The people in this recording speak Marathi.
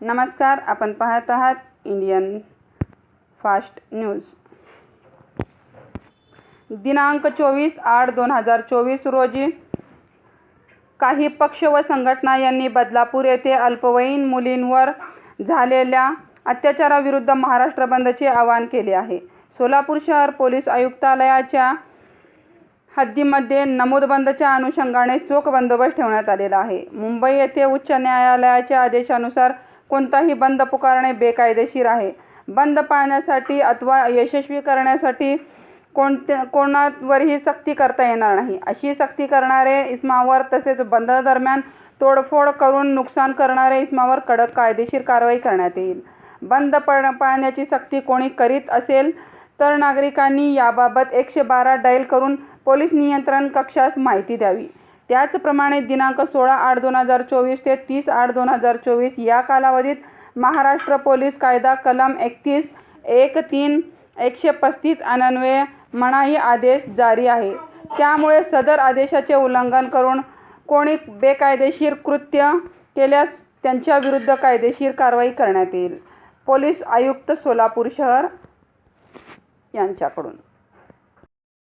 नमस्कार आपण पाहत आहात इंडियन फास्ट न्यूज. दिनांक चोवीस आठ दोन हजार चोवीस रोजी काही पक्ष व संघटना यांनी बदलापूर येथे अल्पवयीन मुलींवर झालेल्या अत्याचाराविरुद्ध महाराष्ट्र बंदचे आवाहन केले आहे. सोलापूर शहर पोलीस आयुक्तालयाच्या हद्दीमध्ये नमूदबंदच्या अनुषंगाने चोख बंदोबस्त ठेवण्यात आलेला आहे. मुंबई येथे उच्च न्यायालयाच्या आदेशानुसार कोणताही बंद पुकारणे बेकायदेशीर आहे. बंद पाळण्यासाठी अथवा यशस्वी करण्यासाठी कोणत्या कोणावरही सक्ती करता येणार नाही. अशी सक्ती करणारे इस्मावर तसेच बंददरम्यान तोडफोड करून नुकसान करणारे इस्मावर कडक कायदेशीर कारवाई करण्यात येईल. बंद पळ पाळण्याची सक्ती कोणी करीत असेल तर नागरिकांनी याबाबत एकशे बारा डायल करून पोलीस नियंत्रण कक्षास माहिती द्यावी. त्याचप्रमाणे दिनांक सोळा आठ दोन हजार चोवीस ते तीस आठ दोन हजार चोवीस या कालावधीत महाराष्ट्र पोलीस कायदा कलम एकतीस एक तीन एकशे पस्तीस अन्वये मनाई आदेश जारी आहे. त्यामुळे सदर आदेशाचे उल्लंघन करून कोणी बेकायदेशीर कृत्य केल्यास त्यांच्याविरुद्ध कायदेशीर कारवाई करण्यात येईल. पोलीस आयुक्त सोलापूर शहर यांच्याकडून